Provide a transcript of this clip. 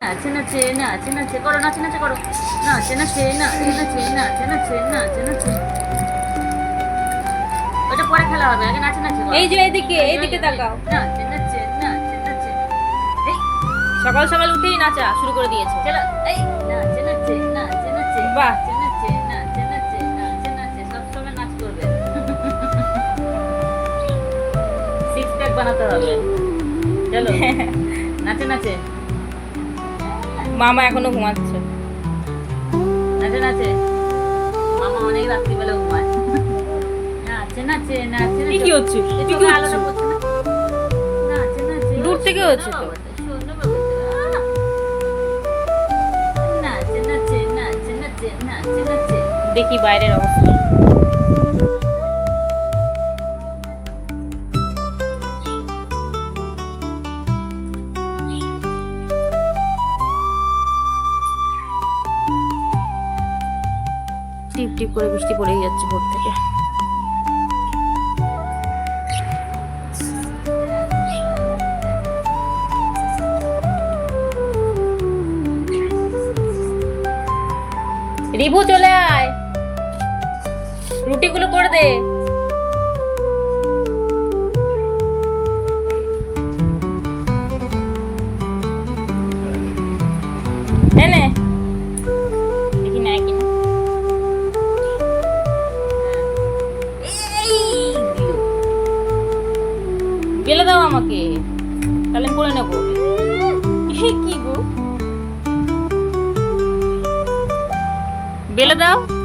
নাচে নাচে নাচে নাচে করো নাচে নাচে করো নাচে নাচে নাচে নাচে নাচে নাচে নাচে নাচে ওটা পরে খেলা হবে আগে নাচে নাচে এই যে এদিকে এইদিকে তাকাও নাচে নাচে নাচে নাচে এই সকাল সকাল উঠেই নাচা শুরু করে দিয়েছে চলো এই নাচে নাচে নাচে নাচে বাহ। বানাতে হবে চলো নাচে নাচে মামা এখনও ঘুমাচ্ছে। নাচে নাচে। মামা অনেক রাত্রিবেলা ঘুমায়। নাচে নাচে নাচে কি হচ্ছে? কি হচ্ছে? নাচে নাচে। দূর থেকে হচ্ছে তো। দেখি বাইরের অবস্থা। টিপ টিপ করে বৃষ্টি পড়েই যাচ্ছে ভোর থেকে। রিভু চলে আয়। রুটিগুলো করে দে। গেলে দাও আমাকে। তাহলে আমি করে নেব। কি গো? বেলে দাও।